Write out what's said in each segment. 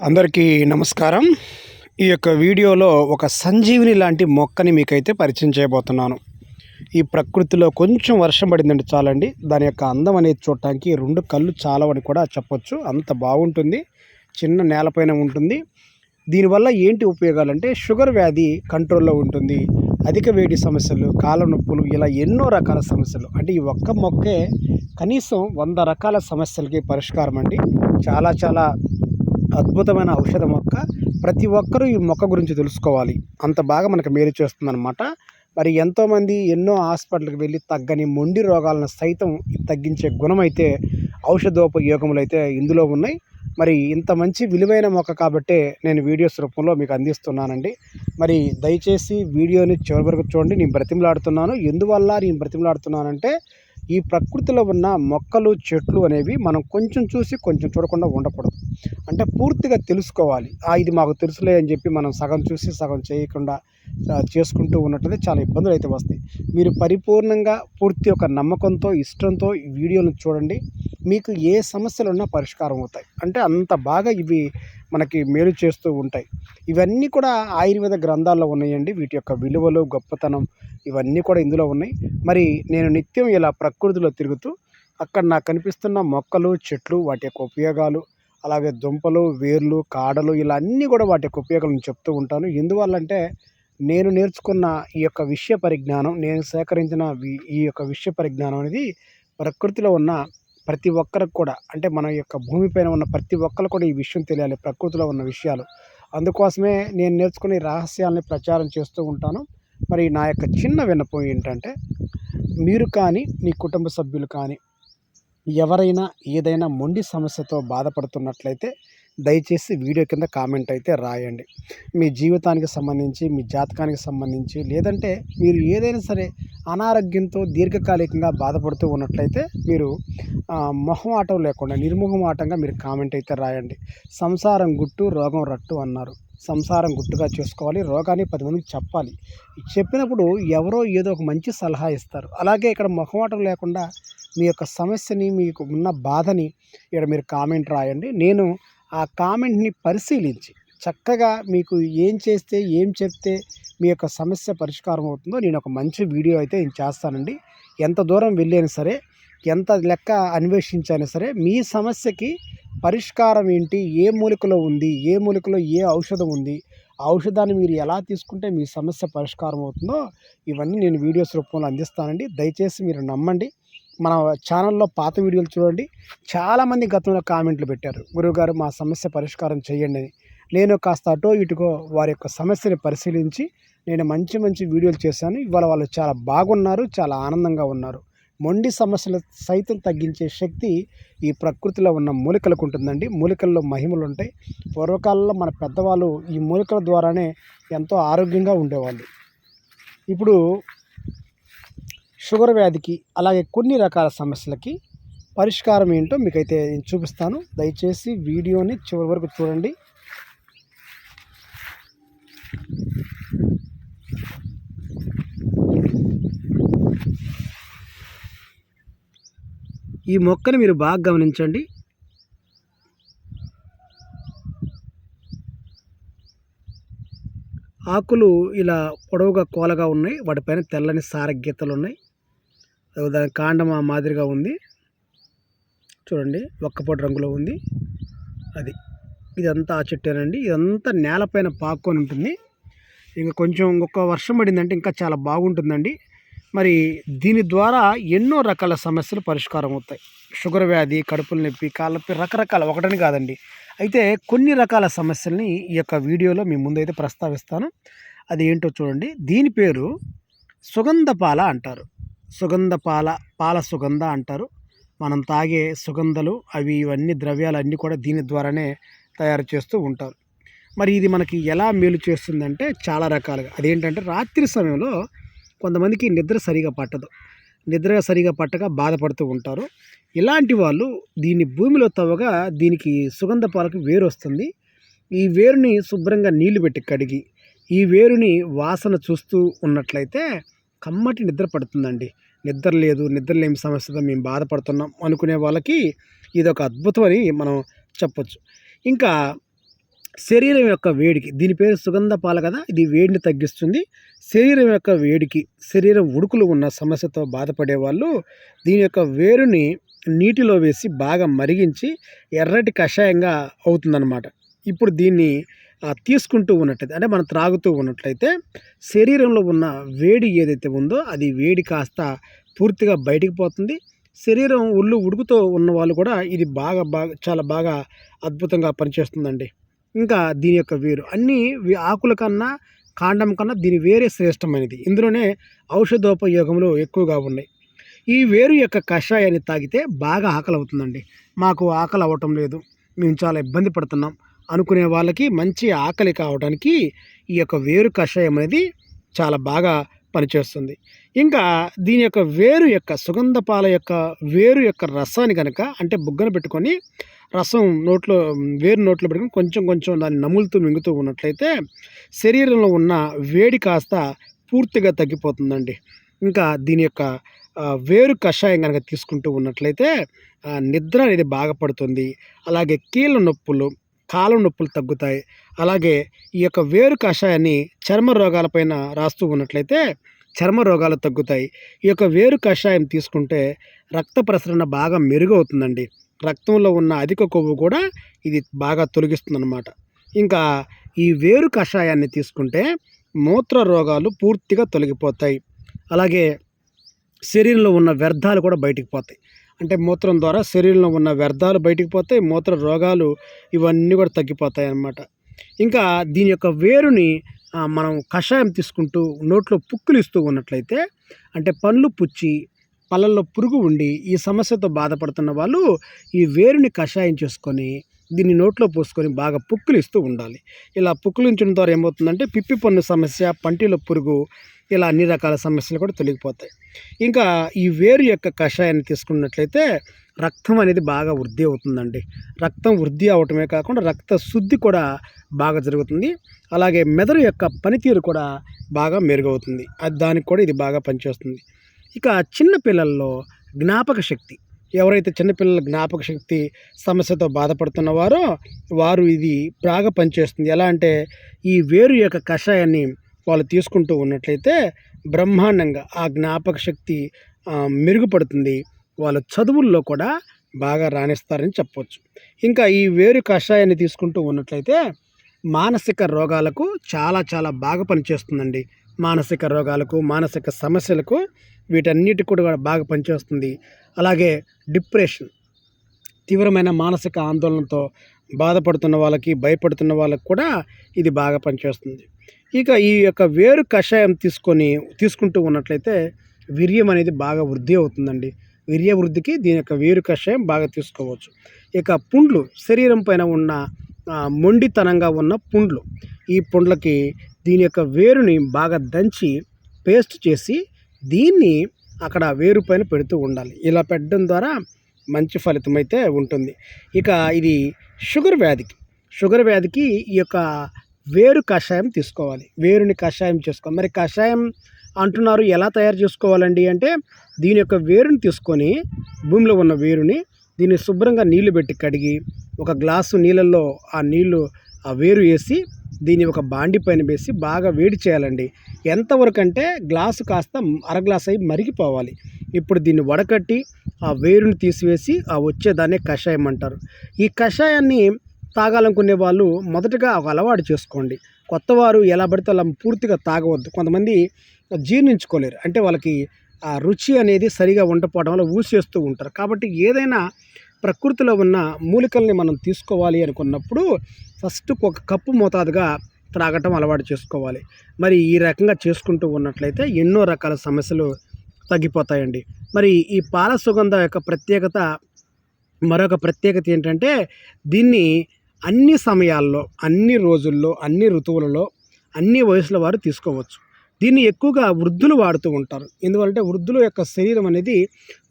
అందరికీ నమస్కారం. ఈ యొక్క వీడియోలో ఒక సంజీవిని లాంటి మొక్కని మీకైతే పరిచయం చేయబోతున్నాను. ఈ ప్రకృతిలో కొంచెం వర్షం పడిందండి చాలండి. దాని యొక్క అందం అనేది చూడటానికి రెండు కళ్ళు చాలవని కూడా చెప్పొచ్చు. అంత బాగుంటుంది. చిన్న నేలపైన ఉంటుంది. దీనివల్ల ఏంటి ఉపయోగాలంటే షుగర్ వ్యాధి కంట్రోల్లో ఉంటుంది. అధిక వేడి సమస్యలు కాళ్ళ నొప్పులు ఇలా ఎన్నో రకాల సమస్యలు. అంటే ఈ ఒక్క మొక్కే కనీసం వంద రకాల సమస్యలకి పరిష్కారం అండి చాలా చాలా అద్భుతమైన ఔషధ మొక్క ప్రతి ఒక్కరూ ఈ మొక్క గురించి తెలుసుకోవాలి. అంత బాగా మనకు మేలు చేస్తుందన్నమాట. మరి ఎంతోమంది ఎన్నో హాస్పిటల్కి వెళ్ళి తగ్గని మొండి రోగాలను సైతం తగ్గించే గుణం అయితే ఔషధోపయోగములు అయితే ఇందులో ఉన్నాయి. మరి ఇంత మంచి విలువైన మొక్క కాబట్టే నేను వీడియోస్ రూపంలో మీకు అందిస్తున్నానండి. మరి దయచేసి వీడియోని చివరి వరకు చూడండి. నేను బ్రతిమలాడుతున్నాను. ఎందువల్ల నేను బ్రతిమలాడుతున్నానంటే ఈ ప్రకృతిలో ఉన్న మొక్కలు చెట్లు అనేవి మనం కొంచెం చూసి కొంచెం చూడకుండా ఉండకూడదు. అంటే పూర్తిగా తెలుసుకోవాలి. ఆ ఇది మాకు తెలుసులే అని చెప్పి మనం సగం చూసి సగం చేయకుండా చేసుకుంటూ ఉన్నట్లయితే చాలా ఇబ్బందులు అయితే వస్తాయి. మీరు పరిపూర్ణంగా పూర్తి ఒక నమ్మకంతో ఇష్టంతో ఈ వీడియోను చూడండి. మీకు ఏ సమస్యలు ఉన్నా పరిష్కారం అవుతాయి. అంటే అంత బాగా ఇవి మనకి మేలు చేస్తూ ఉంటాయి. ఇవన్నీ కూడా ఆయుర్వేద గ్రంథాల్లో ఉన్నాయండి. వీటి యొక్క విలువలు గొప్పతనం ఇవన్నీ కూడా ఇందులో ఉన్నాయి. మరి నేను నిత్యం ఇలా ప్రకృతిలో తిరుగుతూ అక్కడ నాకు కనిపిస్తున్న మొక్కలు చెట్లు వాటి యొక్క ఉపయోగాలు అలాగే దుంపలు వేర్లు కాడలు ఇలా అన్నీ కూడా వాటి యొక్క ఉపయోగాలను చెప్తూ ఉంటాను. ఎందువల్లంటే నేను నేర్చుకున్న ఈ యొక్క విషయ పరిజ్ఞానం నేను సేకరించిన ఈ యొక్క విషయ పరిజ్ఞానం అనేది ప్రకృతిలో ఉన్న ప్రతి ఒక్కరికి కూడా అంటే మన యొక్క భూమిపైన ఉన్న ప్రతి ఒక్కరు కూడా ఈ విషయం తెలియాలి ప్రకృతిలో ఉన్న విషయాలు. అందుకోసమే నేను నేర్చుకునే రహస్యాలని ప్రచారం చేస్తూ ఉంటాను. మరి నా యొక్క చిన్న విన్నపం ఏంటంటే మీరు కానీ మీ కుటుంబ సభ్యులు కానీ ఎవరైనా ఏదైనా మొండి సమస్యతో బాధపడుతున్నట్లయితే దయచేసి వీడియో కింద కామెంట్ అయితే రాయండి. మీ జీవితానికి సంబంధించి మీ జాతకానికి సంబంధించి లేదంటే మీరు ఏదైనా సరే అనారోగ్యంతో దీర్ఘకాలికంగా బాధపడుతూ ఉన్నట్లయితే మీరు మొహం మొహమాటం లేకుండా నిర్మోహమాటంగా మీరు కామెంట్ అయితే రాయండి. సంసారం గుట్టు రోగం రట్టు అన్నారు. సంసారం గుట్టుగా చేసుకోవాలి రోగాన్ని పది మందికి చెప్పాలి. చెప్పినప్పుడు ఎవరో ఏదో ఒక మంచి సలహా ఇస్తారు. అలాగే ఇక్కడ మొహమాటం లేకుండా మీ యొక్క సమస్యని మీకు ఉన్న బాధని ఇక్కడ మీరు కామెంట్ రాయండి. నేను ఆ కామెంట్ని పరిశీలించి చక్కగా మీకు ఏం చేస్తే ఏం చెప్తే మీ యొక్క సమస్య పరిష్కారం అవుతుందో నేను ఒక మంచి వీడియో అయితే నేను చేస్తానండి. ఎంత దూరం వెళ్ళైనా సరే ఎంత లెక్క అన్వేషించైనా సరే మీ సమస్యకి పరిష్కారం ఏంటి ఏ మూలికలో ఉంది ఏ మూలికలో ఏ ఔషధం ఉంది ఆ ఔషధాన్ని మీరు ఎలా తీసుకుంటే మీ సమస్య పరిష్కారం అవుతుందో ఇవన్నీ నేను వీడియోస్ రూపంలో అందిస్తానండి. దయచేసి మీరు నమ్మండి. మన ఛానల్లో పాత వీడియోలు చూడండి. చాలామంది గతంలో కామెంట్లు పెట్టారు. గురువుగారు మా సమస్య పరిష్కారం చేయండి అని. నేను కాస్త అటో ఇటుకో వారి యొక్క సమస్యని పరిశీలించి నేను మంచి మంచి వీడియోలు చేశాను. ఇవాళ వాళ్ళు చాలా బాగున్నారు చాలా ఆనందంగా ఉన్నారు. మొండి సమస్యలు సైతం తగ్గించే శక్తి ఈ ప్రకృతిలో ఉన్న మూలికలకు ఉంటుందండి. మూలికల్లో మహిమలు ఉంటాయి. పూర్వకాలంలో మన పెద్దవాళ్ళు ఈ మూలికల ద్వారానే ఎంతో ఆరోగ్యంగా ఉండేవాళ్ళు. ఇప్పుడు షుగర్ వ్యాధికి అలాగే కొన్ని రకాల సమస్యలకి పరిష్కారం ఏంటో మీకైతే నేను చూపిస్తాను. దయచేసి వీడియోని చివరి వరకు చూడండి. ఈ మొక్కని మీరు బాగా గమనించండి. ఆకులు ఇలా పొడవుగా కోలగా ఉన్నాయి. వాటిపైన తెల్లని సారగీతలు ఉన్నాయి. దాని కాండం ఆ మాదిరిగా ఉంది. చూడండి ఒక్కపొడి రంగులో ఉంది. అది. ఇదంతా ఆ చెట్టేనండి. ఇదంతా నేలపైన పాక్కొని ఉంటుంది. ఇంకా కొంచెం ఇంకొక వర్షం పడిందంటే ఇంకా చాలా బాగుంటుందండి. మరి దీని ద్వారా ఎన్నో రకాల సమస్యలు పరిష్కారం అవుతాయి. షుగర్ వ్యాధి కడుపుల నొప్పి కాళ్ళ నొప్పి రకరకాల ఒకటని కాదండి. అయితే కొన్ని రకాల సమస్యల్ని ఈ యొక్క వీడియోలో మీ ముందైతే ప్రస్తావిస్తాను. అది ఏంటో చూడండి. దీని పేరు సుగంధపాల అంటారు. సుగంధ పాల పాల సుగంధ అంటారు. మనం తాగే సుగంధలు అవి ఇవన్నీ ద్రవ్యాలు అన్నీ కూడా దీని ద్వారానే తయారు చేస్తూ ఉంటారు. మరి ఇది మనకి ఎలా మేలు చేస్తుందంటే చాలా రకాలుగా. అదేంటంటే రాత్రి సమయంలో కొంతమందికి నిద్ర సరిగా పట్టదు. నిద్ర సరిగా పట్టక బాధపడుతూ ఉంటారు. ఇలాంటి వాళ్ళు దీన్ని భూమిలో తవ్వగా దీనికి సుగంధ పాలకు వేరు వస్తుంది. ఈ వేరుని శుభ్రంగా నీళ్ళు పెట్టి కడిగి ఈ వేరుని వాసన చూస్తూ ఉన్నట్లయితే కమ్మటి నిద్ర పడుతుందండి. నిద్ర లేదు నిద్ర లేని సమస్యతో మేము బాధపడుతున్నాం అనుకునే వాళ్ళకి ఇది ఒక అద్భుతం అని మనం చెప్పొచ్చు. ఇంకా శరీరం యొక్క వేడికి దీని పేరు సుగంధ పాల కదా ఇది వేడిని తగ్గిస్తుంది. శరీరం యొక్క వేడికి శరీరం ఉడుకులు ఉన్న సమస్యతో బాధపడే వాళ్ళు దీని యొక్క వేరుని నీటిలో వేసి బాగా మరిగించి ఎర్రటి కషాయంగా అవుతుందన్నమాట. ఇప్పుడు దీన్ని తీసుకుంటూ ఉన్నట్లయితే అంటే మనం త్రాగుతూ ఉన్నట్లయితే శరీరంలో ఉన్న వేడి ఏదైతే ఉందో అది వేడి కాస్త పూర్తిగా బయటికి పోతుంది. శరీరం ఒళ్ళు ఉడుకుతో ఉన్న వాళ్ళు కూడా ఇది బాగా బాగా చాలా బాగా అద్భుతంగా పనిచేస్తుందండి. ఇంకా దీని యొక్క వేరు. అన్ని ఆకుల కన్నా కాండం కన్నా దీని వేరే శ్రేష్టమైనది. ఇందులోనే ఔషధోపయోగములు ఎక్కువగా ఉన్నాయి. ఈ వేరు యొక్క కషాయాన్ని తాగితే బాగా ఆకలి అవుతుందండి మాకు ఆకలి అవ్వటం లేదు. మేము చాలా ఇబ్బంది పడుతున్నాం. అనుకునే వాళ్ళకి మంచి ఆకలి కావడానికి ఈ యొక్క వేరు కషాయం అనేది చాలా బాగా పనిచేస్తుంది. ఇంకా దీని యొక్క వేరు యొక్క సుగంధ పాల యొక్క వేరు యొక్క రసాన్ని కనుక అంటే బుగ్గన పెట్టుకొని రసం నోట్లో వేరు నోట్లో పెట్టుకొని కొంచెం కొంచెం దాన్ని నములుతూ మింగుతూ ఉన్నట్లయితే శరీరంలో ఉన్న వేడి కాస్త పూర్తిగా తగ్గిపోతుందండి. ఇంకా దీని యొక్క వేరు కషాయం కనుక తీసుకుంటూ ఉన్నట్లయితే నిద్ర అనేది బాగా పడుతుంది. అలాగే కీళ్ళ నొప్పులు కాలం నొప్పులు తగ్గుతాయి. అలాగే ఈ యొక్క వేరు కషాయాన్ని చర్మ రోగాలపైన రాస్తూ ఉన్నట్లయితే చర్మ రోగాలు తగ్గుతాయి. ఈ యొక్క వేరు కషాయం తీసుకుంటే రక్త ప్రసరణ బాగా మెరుగవుతుందండి. రక్తంలో ఉన్న అధిక కొవ్వు కూడా ఇది బాగా తొలగిస్తుందన్నమాట. ఇంకా ఈ వేరు కషాయాన్ని తీసుకుంటే మూత్ర రోగాలు పూర్తిగా తొలగిపోతాయి. అలాగే శరీరంలో ఉన్న వ్యర్థాలు కూడా బయటికి పోతాయి. అంటే మూత్రం ద్వారా శరీరంలో ఉన్న వ్యర్థాలు బయటికి పోతాయి మూత్ర రోగాలు ఇవన్నీ కూడా తగ్గిపోతాయి అన్నమాట. ఇంకా దీని యొక్క వేరుని మనం కషాయం తీసుకుంటూ నోట్లో పుక్కులు ఇస్తూ ఉన్నట్లయితే అంటే పండ్లు పుచ్చి పళ్ళల్లో పురుగు ఉండి ఈ సమస్యతో బాధపడుతున్న వాళ్ళు ఈ వేరుని కషాయం చేసుకొని దీన్ని నోట్లో పోసుకొని బాగా పుక్కులు ఇస్తూ ఉండాలి. ఇలా పుక్కులించడం ద్వారా ఏమవుతుందంటే పిప్పి పన్ను సమస్య పంటిలో పురుగు ఇలా అన్ని రకాల సమస్యలు కూడా తొలగిపోతాయి. ఇంకా ఈ వేరు యొక్క కషాయాన్ని తీసుకున్నట్లయితే రక్తం అనేది బాగా వృద్ధి అవుతుందండి. రక్తం వృద్ధి అవటమే కాకుండా రక్త శుద్ధి కూడా బాగా జరుగుతుంది. అలాగే మెదడు యొక్క పనితీరు కూడా బాగా మెరుగవుతుంది. అది దానికి కూడా ఇది బాగా పనిచేస్తుంది. ఇక చిన్నపిల్లల్లో జ్ఞాపక శక్తి. ఎవరైతే చిన్నపిల్లల జ్ఞాపక శక్తి సమస్యతో బాధపడుతున్నవారో వారు ఇది బాగా పనిచేస్తుంది. ఎలా అంటే ఈ వేరు యొక్క కషాయాన్ని వాళ్ళు తీసుకుంటూ ఉన్నట్లయితే బ్రహ్మాండంగా ఆ జ్ఞాపక శక్తి మెరుగుపడుతుంది. వాళ్ళ చదువుల్లో కూడా బాగా రాణిస్తారని చెప్పవచ్చు ఇంకా ఈ వేరు కషాయాన్ని తీసుకుంటూ ఉన్నట్లయితే మానసిక రోగాలకు చాలా చాలా బాగా పనిచేస్తుందండి. మానసిక రోగాలకు మానసిక సమస్యలకు వీటన్నిటి కూడా బాగా పనిచేస్తుంది. అలాగే డిప్రెషన్ తీవ్రమైన మానసిక ఆందోళనతో బాధపడుతున్న వాళ్ళకి భయపడుతున్న వాళ్ళకి కూడా ఇది బాగా పనిచేస్తుంది. ఇక ఈ యొక్క వేరు కషాయం తీసుకొని తీసుకుంటూ ఉన్నట్లయితే వీర్యం అనేది బాగా వృద్ధి అవుతుందండి. వీర్య వృద్ధికి దీని యొక్క వేరు కషాయం బాగా తీసుకోవచ్చు. ఇక పుండ్లు శరీరం పైన ఉన్న మొండితనంగా ఉన్న పుండ్లు ఈ పుండ్లకి దీని యొక్క వేరుని బాగా దంచి పేస్ట్ చేసి దీన్ని అక్కడ వేరు పైన పెడుతూ ఉండాలి. ఇలా పెట్టడం ద్వారా మంచి ఫలితం అయితే ఉంటుంది. ఇక ఇది షుగర్ వ్యాధికి షుగర్ వ్యాధికి ఈ యొక్క వేరు కషాయం తీసుకోవాలి. వేరుని కషాయం చేసుకోవాలి. మరి కషాయం అంటున్నారు ఎలా తయారు చేసుకోవాలండి అంటే దీని యొక్క వేరుని తీసుకొని భూమిలో ఉన్న వేరుని దీన్ని శుభ్రంగా నీళ్ళు పెట్టి కడిగి ఒక గ్లాసు నీళ్ళల్లో ఆ నీళ్ళు ఆ వేరు వేసి దీన్ని ఒక బాండి పైన వేసి బాగా వేడి చేయాలండి. ఎంతవరకు అంటే గ్లాసు కాస్త అర గ్లాస్ అయి మరిగిపోవాలి. ఇప్పుడు దీన్ని వడకట్టి ఆ వేరుని తీసివేసి ఆ వచ్చేదాన్నే కషాయం అంటారు. ఈ కషాయాన్ని తాగాలనుకునే వాళ్ళు మొదటగా ఒక అలవాటు చేసుకోండి. కొత్తవారు ఎలా పడితే అలా పూర్తిగా తాగవద్దు. కొంతమంది జీర్ణించుకోలేరు. అంటే వాళ్ళకి ఆ రుచి అనేది సరిగా ఉండపోవడం వల్ల ఊసేస్తూ ఉంటారు. కాబట్టి ఏదైనా ప్రకృతిలో ఉన్న మూలికల్ని మనం తీసుకోవాలి అనుకున్నప్పుడు ఫస్ట్ ఒక కప్పు మోతాదుగా త్రాగటం అలవాటు చేసుకోవాలి. మరి ఈ రకంగా చేసుకుంటూ ఉన్నట్లయితే ఎన్నో రకాల సమస్యలు తగ్గిపోతాయండి. మరి ఈ పాల సుగంధ యొక్క ప్రత్యేకత మరొక ప్రత్యేకత ఏంటంటే దీన్ని అన్ని సమయాల్లో అన్ని రోజుల్లో అన్ని ఋతువులలో అన్ని వయసుల వారు తీసుకోవచ్చు. దీన్ని ఎక్కువగా వృద్ధులు వాడుతూ ఉంటారు. ఎందువలంటే వృద్ధుల యొక్క శరీరం అనేది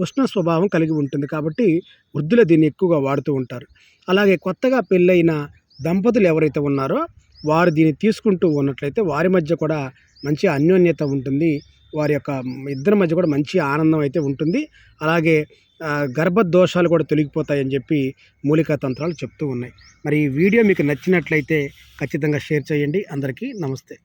ఉష్ణ స్వభావం కలిగి ఉంటుంది కాబట్టి వృద్ధులు దీన్ని ఎక్కువగా వాడుతూ ఉంటారు. అలాగే కొత్తగా పెళ్ళైన దంపతులు ఎవరైతే ఉన్నారో వారు దీన్ని తీసుకుంటూ ఉన్నట్లయితే వారి మధ్య కూడా మంచి అన్యోన్యత ఉంటుంది. వారి యొక్క ఇద్దరి మధ్య కూడా మంచి ఆనందం అయితే ఉంటుంది. అలాగే గర్భదోషాలు కూడా తొలగిపోతాయని చెప్పి మూలికా తంత్రాలు చెప్తూ ఉన్నాయి. మరి ఈ వీడియో మీకు నచ్చినట్లయితే ఖచ్చితంగా షేర్ చేయండి. అందరికీ నమస్తే.